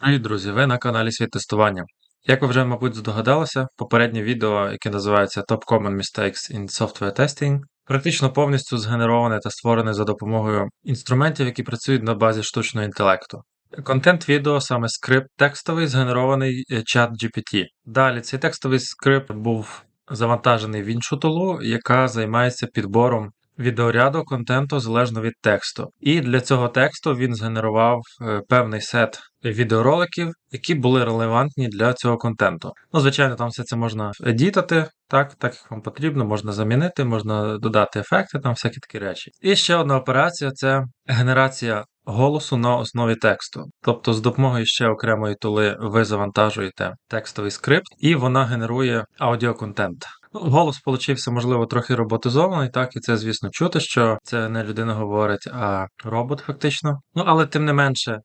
Привіт, друзі! Ви на каналі Світ тестування. Як ви вже, мабуть, здогадалися, попереднє відео, яке називається Top Common Mistakes in Software Testing, практично повністю згенероване та створене за допомогою інструментів, які працюють на базі штучного інтелекту. Контент відео, саме скрипт текстовий, згенерований е, чат GPT. Далі цей текстовий скрипт був завантажений в іншу тулу, яка займається підбором відеоряду контенту залежно від тексту. І для цього тексту він згенерував е, певний сет відеороликів, які були релевантні для цього контенту. Ну, звичайно, там все це можна едітати, так, так як вам потрібно, можна замінити, можна додати ефекти, там всякі такі речі. І ще одна операція це генерація голосу на основі тексту. Тобто, з допомогою ще окремої тули ви завантажуєте текстовий скрипт, і вона генерує аудіоконтент. Ну, голос получився, можливо, трохи роботизований, так, і це, звісно, чути, що це не людина говорить, а робот, фактично. Ну, але тим не менше,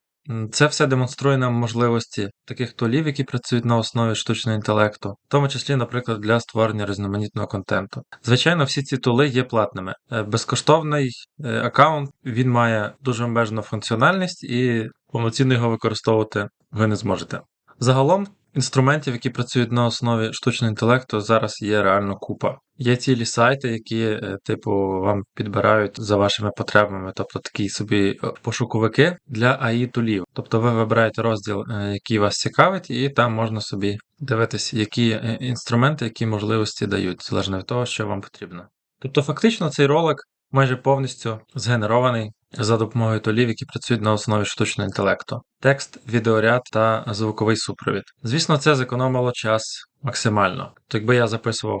це все демонструє нам можливості таких тулів, які працюють на основі штучного інтелекту, в тому числі, наприклад, для створення різноманітного контенту. Звичайно, всі ці тули є платними. Е, Безкоштовний е, аккаунт він має дуже обмежену функціональність і повноцінно його використовувати ви не зможете. Загалом, інструментів, які працюють на основі штучного інтелекту, зараз є реально купа. Є цілі сайти, які, е, типу, вам підбирають за вашими потребами, тобто такі собі е, пошуковики для AI тулів. Тобто ви вибираєте розділ, е, який вас цікавить, і там можна собі дивитись, які інструменти, які можливості дають, залежно від того, що вам потрібно. Тобто, фактично, цей ролик майже повністю згенерований за допомогою тулів, які працюють на основі штучного інтелекту. Текст, відеоряд та звуковий супровід. Звісно, це зекономило час максимально. То якби я записував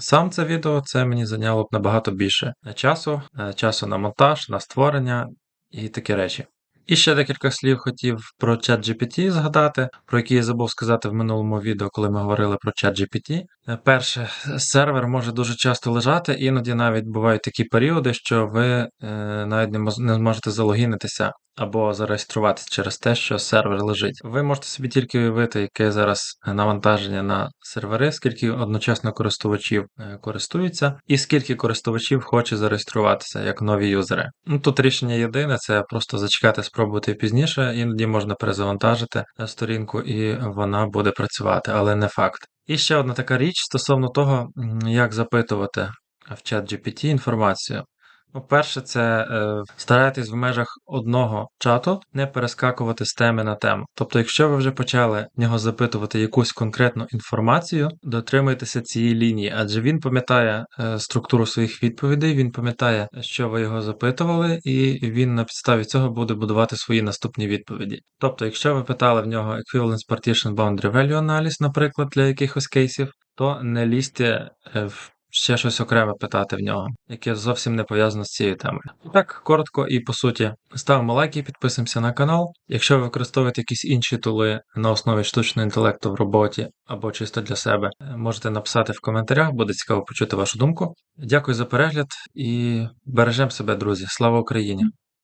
сам це відео, це мені зайняло б набагато більше часу, е, часу на монтаж, на створення і такі речі. І ще декілька слів хотів про ChatGPT згадати, про який я забув сказати в минулому відео, коли ми говорили про ChatGPT. Е, Перше, сервер може дуже часто лежати, іноді навіть бувають такі періоди, що ви е, навіть не, зможете залогінитися або зареєструватися через те, що сервер лежить. Ви можете собі тільки уявити, яке зараз навантаження на сервери, скільки одночасно користувачів е, користуються, і скільки користувачів хоче зареєструватися як нові юзери. Ну тут рішення єдине, це просто зачекати, спробувати пізніше, іноді можна перезавантажити е, сторінку, і вона буде працювати, але не факт. І ще одна така річ стосовно того, як запитувати в чат GPT інформацію. Ну, перше, це е, старайтесь в межах одного чату не перескакувати з теми на тему. Тобто, якщо ви вже почали в нього запитувати якусь конкретну інформацію, дотримуйтеся цієї лінії, адже він пам'ятає е, структуру своїх відповідей, він пам'ятає, що ви його запитували, і він на підставі цього буде будувати свої наступні відповіді. Тобто, якщо ви питали в нього Equivalence Partition Boundary Value аналіз, наприклад, для якихось кейсів, то не лізьте е, в ще щось окреме питати в нього, яке зовсім не пов'язано з цією темою. Так, коротко і по суті, ставимо лайки, підписуємося на канал. Якщо ви використовуєте якісь інші тули на основі штучного інтелекту в роботі або чисто для себе, е, можете написати в коментарях, буде цікаво почути вашу думку. Дякую за перегляд і бережемо себе, друзі. Слава Україні!